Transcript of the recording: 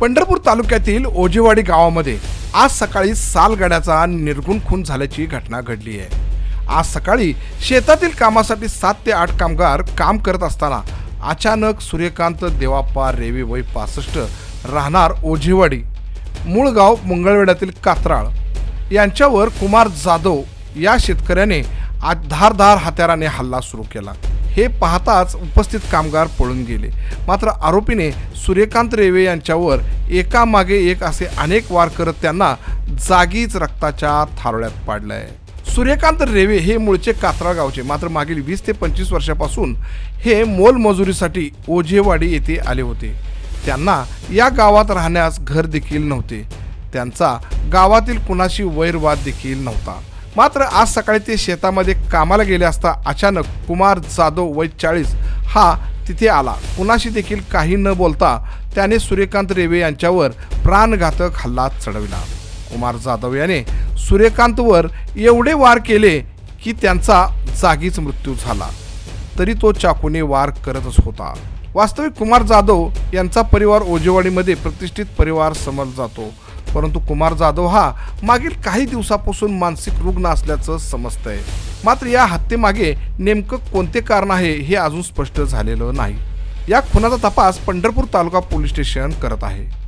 पंढरपूर तालुक्यातील ओजेवाडी गावामध्ये आज सकाळी सालगड्याचा निर्गुण खून झाल्याची घटना घडली आहे. आज सकाळी शेतातील कामासाठी सात ते आठ कामगार काम करत असताना अचानक सूर्यकांत देवाप्पा रेवी वय पासष्ट राहणार ओझेवाडी मूळ गाव मंगळवेढ्यातील कात्राळ. यांच्यावर कुमार जाधव या शेतकऱ्याने आज धारधार हत्याराने हल्ला सुरू केला. हे पाहताच उपस्थित कामगार पळून गेले. मात्र आरोपीने सूर्यकांत रेवे यांच्यावर एकामागे एक असे अनेक वार करत त्यांना जागीच रक्ताच्या थारोळ्यात पाडलंय. सूर्यकांत रेवे हे मूळचे कात्राळ गावचे मात्र मागील वीस ते पंचवीस वर्षापासून हे मोलमजुरीसाठी ओझेवाडी येथे आले होते. त्यांना या गावात राहण्यास घर देखील नव्हते. त्यांचा गावातील कुणाशी वैरवाद देखील नव्हता. मात्र आज सकाळी ते शेतामध्ये कामाला गेले असता अचानक कुमार जाधव वय चाळीस हा तिथे आला. कुणाशी देखील काही न बोलता त्याने सूर्यकांत रेवे यांच्यावर प्राणघातक हल्ला चढविला. कुमार जाधव याने सूर्यकांतवर एवढे वार केले की त्यांचा जागीच मृत्यू झाला. तरी तो चाकूने वार करतच होता. वास्तविक कुमार जाधव यांचा परिवार ओजेवाडीमध्ये प्रतिष्ठित परिवार समजला जातो. परंतु कुमार जाधव हा मागील काही दिवसापासून मानसिक रुग्ण असल्याचं समजतंय. मात्र या हत्येमागे नेमकं कोणते कारण आहे हे अजून स्पष्ट झालेलं नाही. या खुनाचा तपास पंढरपूर तालुका पोलीस स्टेशन करत आहे.